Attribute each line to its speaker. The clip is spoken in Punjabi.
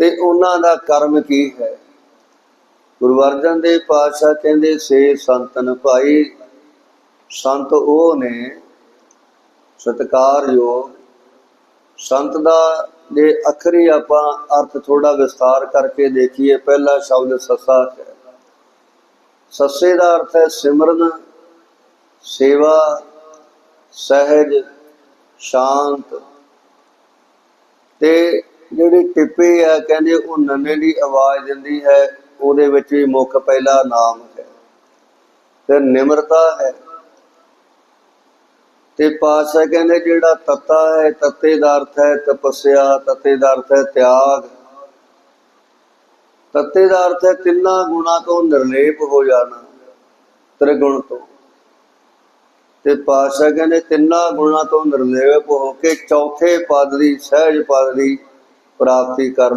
Speaker 1: ਤੇ ਉਹਨਾਂ ਦਾ ਕਰਮ ਕੀ ਹੈ? ਗੁਰੂ ਅਰਜਨ ਦੇਵ ਪਾਤਸ਼ਾਹ ਕਹਿੰਦੇ, ਸੇ ਸੰਤਨ ਭਾਈ, ਸੰਤ ਉਹ ਨੇ ਸਤਿਕਾਰਯੋਗ। ਸੰਤ ਦਾ ਜੇ ਅਖਰੀ ਆਪਾਂ ਅਰਥ ਥੋੜਾ ਵਿਸਤਾਰ ਕਰਕੇ ਦੇਖੀਏ। ਪਹਿਲਾ ਸ਼ਬਦ ਸੱਸਾ ਹੈ। ਸੱਸੇ ਦਾ ਅਰਥ ਹੈ ਸਿਮਰਨ, ਸੇਵਾ, ਸਹਿਜ, ਸ਼ਾਂਤ। ਤੇ ਜਿਹੜੀ ਟਿੱਪੀ ਹੈ ਕਹਿੰਦੇ ਉਹ ਨੰਨੇ ਦੀ ਆਵਾਜ਼ ਦਿੰਦੀ ਹੈ, ਉਹਦੇ ਵਿੱਚ ਵੀ ਮੁੱਖ ਪਹਿਲਾ ਨਾਮ ਹੈ। ਤੇ ਨਿਮਰਤਾ ਹੈ। ਤੇ ਪਾਸ਼ਾ ਕਹਿੰਦੇ ਜਿਹੜਾ ਤੱਤਾ ਹੈ, ਤੱਤੇ ਦਾ ਅਰਥ ਹੈ ਤਪੱਸਿਆ, ਤੱਤੇ ਦਾ ਅਰਥ ਹੈ ਤਿਆਗ। ਤੱਤੇ ਦਾ ਅਰਥ ਹੈ ਤਿੰਨਾਂ ਗੁਣਾਂ ਤੋਂ ਨਿਰਲੇਪ ਹੋ ਜਾਣਾ, ਤ੍ਰਿਗੁਣ ਤੋਂ। ਤੇ ਪਾਸ਼ਾ ਕਹਿੰਦੇ ਤਿੰਨਾਂ ਗੁਣਾਂ ਤੋਂ ਨਿਰਲੇਪ ਹੋ ਕੇ ਚੌਥੇ ਪਦ ਦੀ ਸਹਿਜ ਪਦ ਦੀ ਪ੍ਰਾਪਤੀ ਕਰਨ